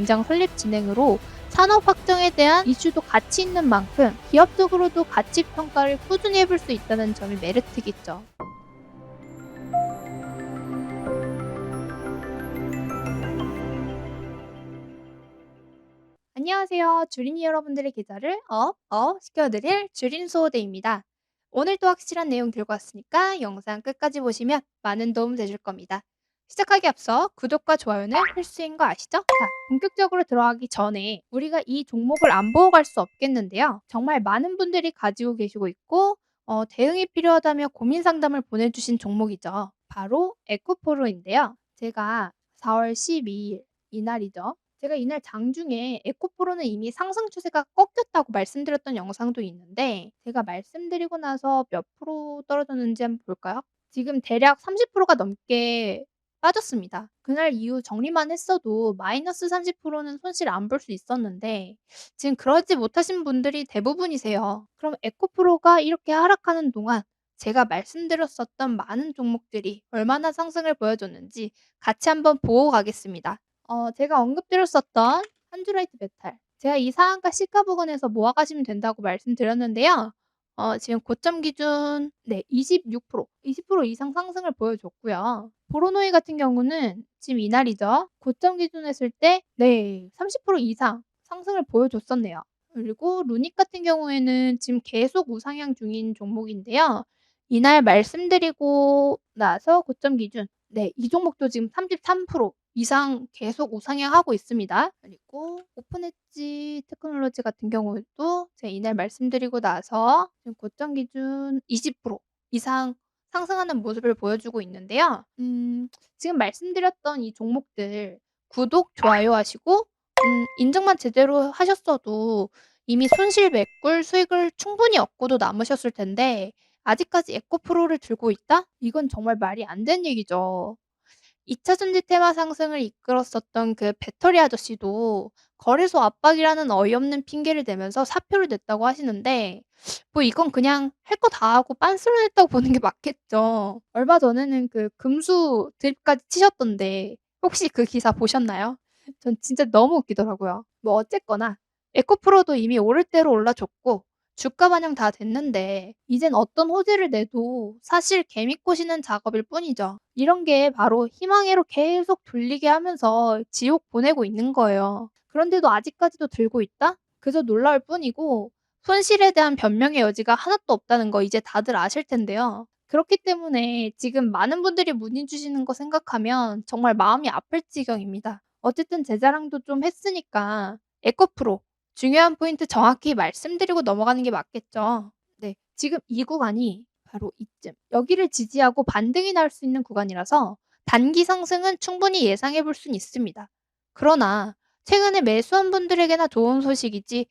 공장 설립 진행으로 산업 확장에 대한 이슈도 같이 있는 만큼 기업적으로도 가치 평가를 꾸준히 해볼 수 있다는 점이 메리트겠죠. 안녕하세요. 주린이 여러분들의 계좌를 업, 업 시켜드릴 주린 수호대입니다. 오늘도 확실한 내용 들고 왔으니까 영상 끝까지 보시면 많은 도움 되실 겁니다. 시작하기 앞서 구독과 좋아요는 필수인 거 아시죠? 자, 본격적으로 들어가기 전에 우리가 이 종목을 안 보고 갈 수 없겠는데요. 정말 많은 분들이 가지고 계시고 있고 어, 대응이 필요하다며 고민 상담을 보내주신 종목이죠. 바로 에코포로인데요. 제가 4월 12일 이날이죠. 제가 이날 장중에 에코프로는 이미 상승 추세가 꺾였다고 말씀드렸던 영상도 있는데 제가 말씀드리고 나서 몇 프로 떨어졌는지 한번 볼까요? 지금 대략 30%가 넘게 빠졌습니다. 그날 이후 정리만 했어도 마이너스 30%는 손실 안 볼 수 있었는데 지금 그러지 못하신 분들이 대부분이세요. 그럼 에코프로가 이렇게 하락하는 동안 제가 말씀드렸었던 많은 종목들이 얼마나 상승을 보여줬는지 같이 한번 보고 가겠습니다. 어 제가 언급드렸었던 한주라이트 메탈 제가 이 상한가 시가 부근에서 모아 가시면 된다고 말씀드렸는데요. 어 지금 고점 기준 네 26% 20% 이상 상승을 보여줬고요. 보로노이 같은 경우는 지금 이날이죠. 고점 기준 했을 때 네 30% 이상 상승을 보여줬었네요. 그리고 루닉 같은 경우에는 지금 계속 우상향 중인 종목인데요. 이날 말씀드리고 나서 고점 기준 네 이 종목도 지금 33% 이상 계속 우상향하고 있습니다. 그리고 오픈엣지 테크놀로지 같은 경우도 제가 이날 말씀드리고 나서 지금 고점 기준 20% 이상 상승하는 모습을 보여주고 있는데요. 음 지금 말씀드렸던 이 종목들 구독, 좋아요 하시고 음 인증만 제대로 하셨어도 이미 손실 메꿀 수익을 충분히 얻고도 남으셨을 텐데 아직까지 에코프로를 들고 있다? 이건 정말 말이 안 되는 얘기죠. 2차 전지 테마 상승을 이끌었었던 그 배터리 아저씨도 거래소 압박이라는 어이없는 핑계를 대면서 사표를 냈다고 하시는데 뭐 이건 그냥 할 거 다 하고 빤스를 냈다고 보는 게 맞겠죠. 얼마 전에는 그 금수 드립까지 치셨던데 혹시 그 기사 보셨나요? 전 진짜 너무 웃기더라고요. 뭐 어쨌거나 에코프로도 이미 오를 대로 올라줬고 주가 반영 다 됐는데 이젠 어떤 호재를 내도 사실 개미 꼬시는 작업일 뿐이죠. 이런 게 바로 희망회로 계속 돌리게 하면서 지옥 보내고 있는 거예요. 그런데도 아직까지도 들고 있다? 그저 놀라울 뿐이고 손실에 대한 변명의 여지가 하나도 없다는 거 이제 다들 아실 텐데요. 그렇기 때문에 지금 많은 분들이 문의 주시는 거 생각하면 정말 마음이 아플 지경입니다. 어쨌든 제 자랑도 좀 했으니까 에코프로 중요한 포인트 정확히 말씀드리고 넘어가는 게 맞겠죠. 네. 지금 이 구간이 바로 이쯤. 여기를 지지하고 반등이 나올 수 있는 구간이라서 단기 상승은 충분히 예상해 볼 수는 있습니다. 그러나 최근에 매수한 분들에게나 좋은 소식이지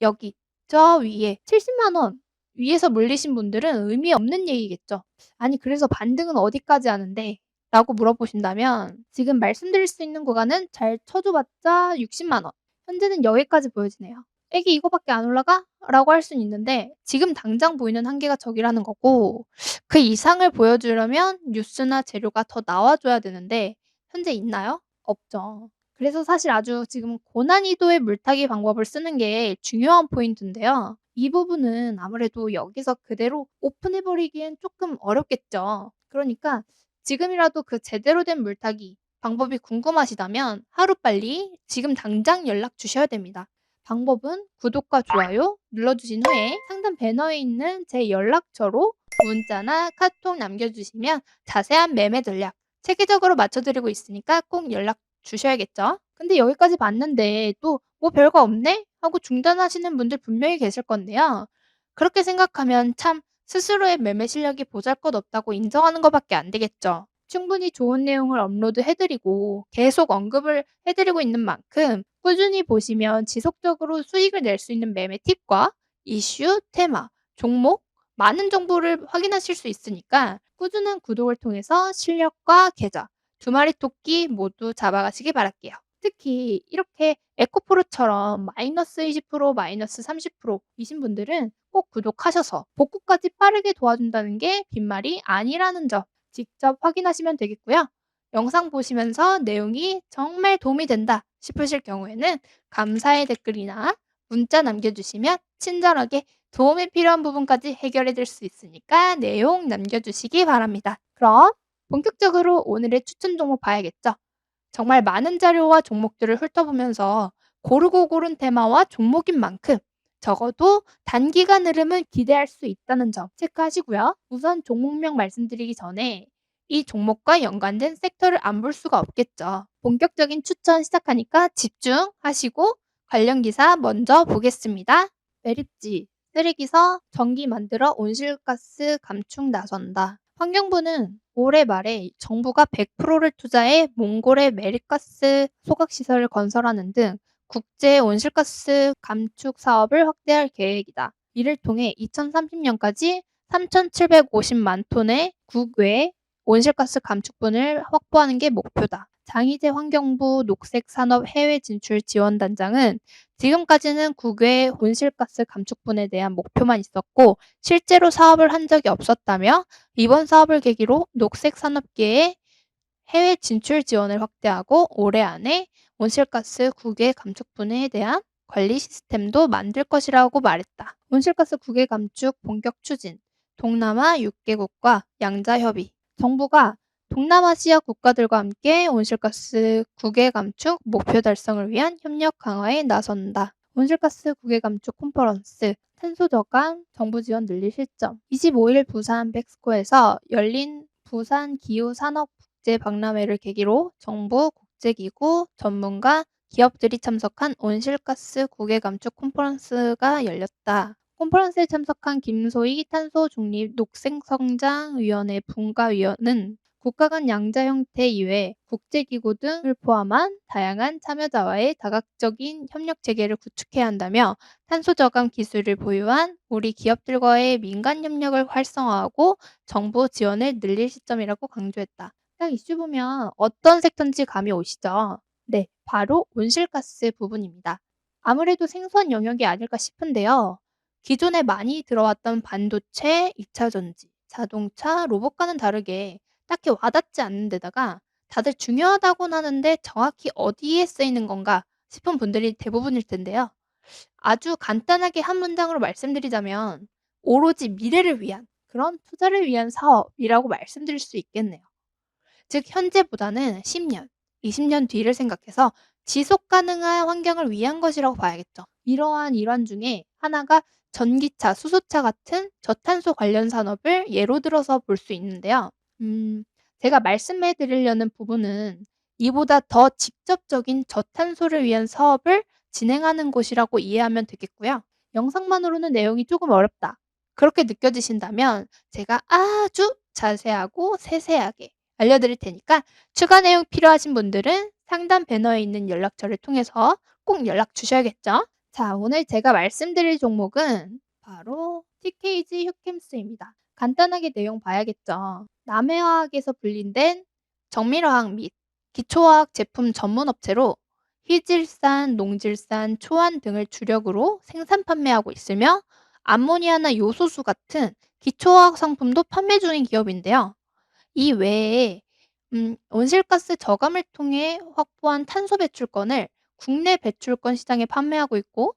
여기 저 위에 70만 원 위에서 물리신 분들은 의미 없는 얘기겠죠. 아니 그래서 반등은 어디까지 하는데? 라고 물어보신다면 지금 말씀드릴 수 있는 구간은 잘 쳐줘봤자 60만 원. 현재는 여기까지 보여지네요. "애기 이거밖에 안 올라가?" 라고 할 수는 있는데 지금 당장 보이는 한계가 저기라는 거고 그 이상을 보여주려면 뉴스나 재료가 더 나와 줘야 되는데 현재 있나요? 없죠. 그래서 사실 아주 지금 고난이도의 물타기 방법을 쓰는 게 중요한 포인트인데요. 이 부분은 아무래도 여기서 그대로 오픈해 버리기엔 쪼끔 어렵겠죠. 그러니까 지금이라도 그 제대로 된 물타기 방법이 궁금하시다면 하루빨리 지금 당장 연락 주셔야 됩니다. 방법은 구독과 좋아요 눌러주신 후에 상단 배너에 있는 제 연락처로 문자나 카톡 남겨주시면 자세한 매매 전략 체계적으로 맞춰드리고 있으니까 꼭 연락 주셔야겠죠. 근데 여기까지 봤는데 또 '뭐 별거 없네?' 하고 중단하시는 분들 분명히 계실 건데요. 그렇게 생각하면 참 스스로의 매매 실력이 보잘 것 없다고 인정하는 것밖에 안 되겠죠. 충분히 좋은 내용을 업로드 해 드리고 계속 언급을 해 드리고 있는 만큼 꾸준히 보시면 지속적으로 수익을 낼 수 있는 매매 팁과 이슈, 테마, 종목 많은 정보를 확인하실 수 있으니까 꾸준한 구독을 통해서 실력과 계좌 두 마리 토끼 모두 잡아가시기 바랄게요. 특히 이렇게 에코프로처럼 마이너스 20% 마이너스 30% 이신 분들은 꼭 구독하셔서 복구까지 빠르게 도와준다는 게 빈말이 아니라는 점 직접 확인하시면 되겠고요. 영상 보시면서 내용이 정말 도움이 된다 싶으실 경우에는 감사의 댓글이나 문자 남겨주시면 친절하게 도움이 필요한 부분까지 해결해 드릴 수 있으니까 내용 남겨주시기 바랍니다. 그럼 본격적으로 오늘의 추천 종목 봐야겠죠? 정말 많은 자료와 종목들을 훑어보면서 고르고 고른 테마와 종목인 만큼 적어도 단기간 흐름은 기대할 수 있다는 점 체크하시고요. 우선 종목명 말씀드리기 전에 이 종목과 연관된 섹터를 안 볼 수가 없겠죠. 본격적인 추천 시작하니까 집중하시고 관련 기사 먼저 보겠습니다. 매립지 쓰레기서 전기 만들어 온실가스 감축 나선다. 환경부는 올해 말에 정부가 100%를 투자해 몽골에 매립가스 소각시설을 건설하는 등 국제 온실가스 감축 사업을 확대할 계획이다. 이를 통해 2030년까지 3,750만 톤의 국외 온실가스 감축분을 확보하는 게 목표다. 장희재 환경부 녹색산업 해외 진출 지원단장은 지금까지는 국외 온실가스 감축분에 대한 목표만 있었고 실제로 사업을 한 적이 없었다며 이번 사업을 계기로 녹색산업계의 해외 진출 지원을 확대하고 올해 안에 온실가스 국외 감축분에 대한 관리 시스템도 만들 것이라고 말했다. 온실가스 국외 감축 본격 추진, 동남아 6개국과 양자 협의, 정부가 동남아시아 국가들과 함께 온실가스 국외 감축 목표 달성을 위한 협력 강화에 나선다. 온실가스 국외 감축 컨퍼런스 탄소 저감 정부 지원 늘릴 실점 25일 부산 백스코에서 열린 부산 기후 산업 국제 박람회를 계기로 정부, 국제기구, 전문가, 기업들이 참석한 온실가스 국외 감축 컨퍼런스가 열렸다. 컨퍼런스에 참석한 김소희 탄소 중립 녹색성장위원회 분과위원은 국가 간 양자 형태 이외 국제기구 등을 포함한 다양한 참여자와의 다각적인 협력 체계를 구축해야 한다며 탄소 저감 기술을 보유한 우리 기업들과의 민간 협력을 활성화하고 정부 지원을 늘릴 시점이라고 강조했다. 딱 이슈 보면 어떤 섹터인지 감이 오시죠? 네, 바로 온실가스 부분입니다. 아무래도 생소한 영역이 아닐까 싶은데요. 기존에 많이 들어왔던 반도체, 2차 전지, 자동차, 로봇과는 다르게 딱히 와닿지 않는 데다가 다들 중요하다고는 하는데 정확히 어디에 쓰이는 건가 싶은 분들이 대부분일 텐데요. 아주 간단하게 한 문장으로 말씀드리자면 오로지 미래를 위한 그런 투자를 위한 사업이라고 말씀드릴 수 있겠네요. 즉 현재보다는 10년, 20년 뒤를 생각해서 지속 가능한 환경을 위한 것이라고 봐야겠죠. 이러한 일환 중에 하나가 전기차, 수소차 같은 저탄소 관련 산업을 예로 들어서 볼 수 있는데요. 음, 제가 말씀해 드리려는 부분은 이보다 더 직접적인 저탄소를 위한 사업을 진행하는 곳이라고 이해하면 되겠고요. 영상만으로는 내용이 조금 어렵다. 그렇게 느껴지신다면 제가 아주 자세하고 세세하게 알려드릴 테니까 추가 내용 필요하신 분들은 상단 배너에 있는 연락처를 통해서 꼭 연락 주셔야겠죠. 자, 오늘 제가 말씀드릴 종목은 바로 TKG 휴캠스입니다. 간단하게 내용 봐야겠죠. 남해화학에서 분린된 정밀화학 및 기초화학 제품 전문 업체로 희질산, 농질산, 초안 등을 주력으로 생산 판매하고 있으며 암모니아나 요소수 같은 기초화학 상품도 판매 중인 기업인데요. 이 외에 음, 온실가스 저감을 통해 확보한 탄소 배출권을 국내 배출권 시장에 판매하고 있고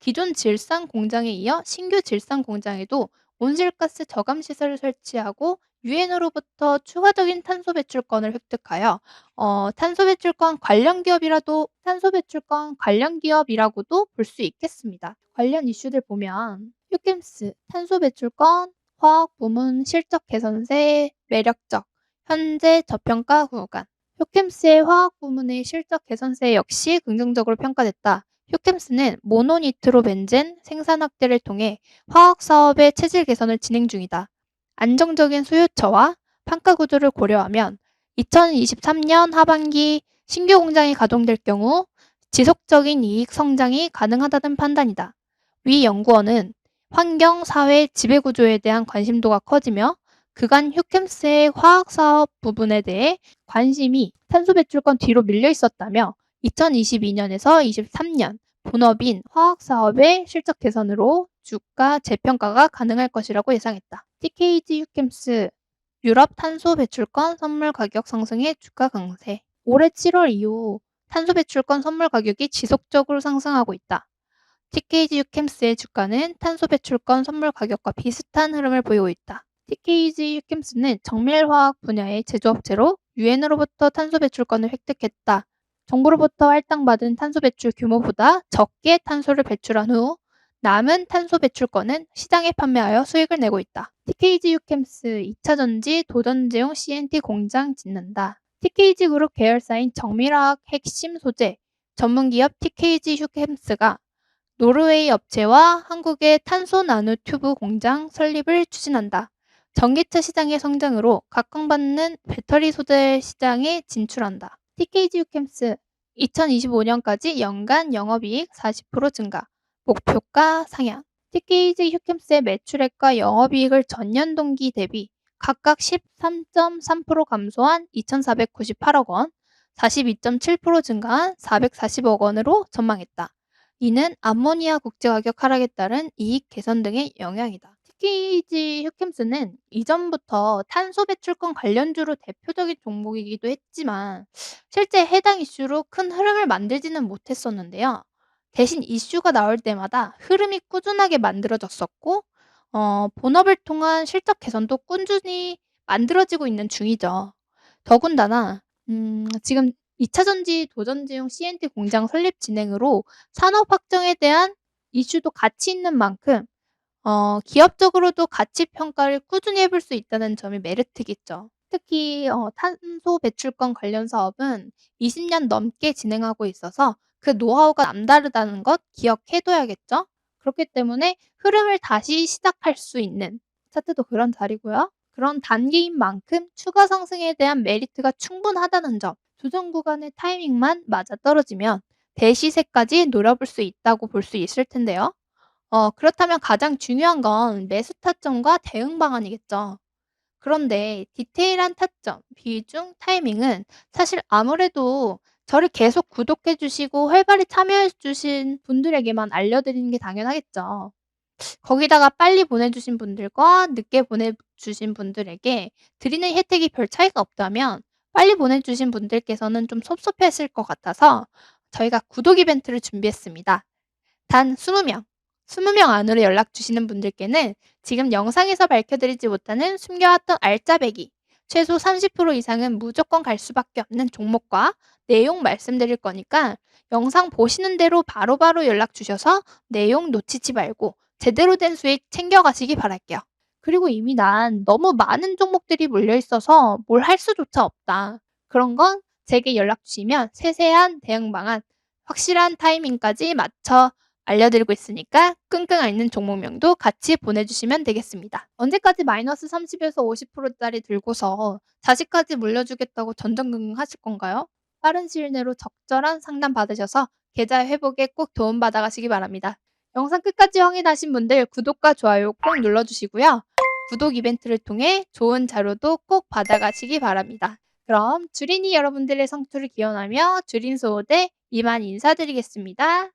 기존 질산 공장에 이어 신규 질산 공장에도 온실가스 저감 시설을 설치하고 유엔으로부터 추가적인 탄소 배출권을 획득하여 어, 탄소 배출권 관련 기업이라도 탄소 배출권 관련 기업이라고도 볼 수 있겠습니다. 관련 이슈들 보면 휴캠스 탄소 배출권 화학 부문 실적 개선세 매력적 현재 저평가 구간 휴캠스의 화학 부문의 실적 개선세 역시 긍정적으로 평가됐다. 휴캠스는 모노니트로벤젠 생산 확대를 통해 화학 사업의 체질 개선을 진행 중이다. 안정적인 수요처와 판가 구조를 고려하면 2023년 하반기 신규 공장이 가동될 경우 지속적인 이익 성장이 가능하다는 판단이다. 위 연구원은 환경, 사회, 지배 구조에 대한 관심도가 커지며 그간 휴캠스의 화학 사업 부분에 대해 관심이 탄소 배출권 뒤로 밀려 있었다며 2022년에서 23년 본업인 화학 사업의 실적 개선으로 주가 재평가가 가능할 것이라고 예상했다. TKG 휴캠스 유럽 탄소 배출권 선물 가격 상승의 주가 강세. 올해 7월 이후 탄소 배출권 선물 가격이 지속적으로 상승하고 있다. TKG 유캠스의 주가는 탄소 배출권 선물 가격과 비슷한 흐름을 보이고 있다. TKG 유캠스는 정밀화학 분야의 제조업체로 유엔으로부터 탄소 배출권을 획득했다. 정부로부터 할당받은 탄소 배출 규모보다 적게 탄소를 배출한 후 남은 탄소 배출권은 시장에 판매하여 수익을 내고 있다. TKG 유캠스 2차 전지 도전제용 CNT 공장 짓는다. TKG 그룹 계열사인 정밀화학 핵심 소재 전문기업 TKG 휴캠스가 노르웨이 업체와 한국의 탄소 나노 튜브 공장 설립을 추진한다. 전기차 시장의 성장으로 각광받는 배터리 소재 시장에 진출한다. TKG 유캠스 2025년까지 연간 영업이익 40% 증가, 목표가 상향. TKG 휴캠스의 매출액과 영업이익을 전년 동기 대비 각각 13.3% 감소한 2,498억 원, 42.7% 증가한 440억 원으로 전망했다. 이는 암모니아 국제가격 하락에 따른 이익 개선 등의 영향이다. TKG 휴캠스는 이전부터 탄소 배출권 관련주로 대표적인 종목이기도 했지만 실제 해당 이슈로 큰 흐름을 만들지는 못했었는데요. 대신 이슈가 나올 때마다 흐름이 꾸준하게 만들어졌었고 어 본업을 통한 실적 개선도 꾸준히 만들어지고 있는 중이죠. 더군다나 음 지금 2차 전지 도전지용 CNT 공장 설립 진행으로 산업 확정에 대한 이슈도 같이 있는 만큼 어 기업적으로도 가치 평가를 꾸준히 해 볼 수 있다는 점이 메리트겠죠. 특히 어 탄소 배출권 관련 사업은 20 년 넘게 진행하고 있어서 그 노하우가 남다르다는 것 기억해 둬야겠죠. 그렇기 때문에 흐름을 다시 시작할 수 있는 차트도 그런 자리고요. 그런 단계인 만큼 추가 상승에 대한 메리트가 충분하다는 점. 조정 구간의 타이밍만 맞아떨어지면 대시세까지 노려볼 수 있다고 볼 수 있을 텐데요. 어 그렇다면 가장 중요한 건 매수 타점과 대응 방안이겠죠. 그런데 디테일한 타점, 비중, 타이밍은 사실 아무래도 저를 계속 구독해 주시고 활발히 참여해 주신 분들에게만 알려드리는 게 당연하겠죠. 거기다가 빨리 보내주신 분들과 늦게 보내주신 분들에게 드리는 혜택이 별 차이가 없다면 빨리 보내주신 분들께서는 좀 섭섭했을 것 같아서 저희가 구독 이벤트를 준비했습니다. 단 20명, 20명 안으로 연락 주시는 분들께는 지금 영상에서 밝혀드리지 못하는 숨겨왔던 알짜배기, 최소 30% 이상은 무조건 갈 수밖에 없는 종목과 내용 말씀드릴 거니까 영상 보시는 대로 바로바로 연락 주셔서 내용 놓치지 말고 제대로 된 수익 챙겨가시기 바랄게요. 그리고 이미 난 너무 많은 종목들이 몰려 있어서 뭘 할 수조차 없다. 그런 건 제게 연락 주시면 세세한 대응 방안, 확실한 타이밍까지 맞춰 알려드리고 있으니까 끙끙 앓는 종목명도 같이 보내주시면 되겠습니다. 언제까지 마이너스 30에서 50%짜리 들고서 자식까지 물려주겠다고 전전긍긍 하실 건가요? 빠른 시일 내로 적절한 상담 받으셔서 계좌 회복에 꼭 도움 받아 가시기 바랍니다. 영상 끝까지 확인하신 분들 구독과 좋아요 꼭 눌러주시고요. 구독 이벤트를 통해 좋은 자료도 꼭 받아가시기 바랍니다. 그럼 주린이 여러분들의 성투를 기원하며 주린 소호대 이만 인사드리겠습니다.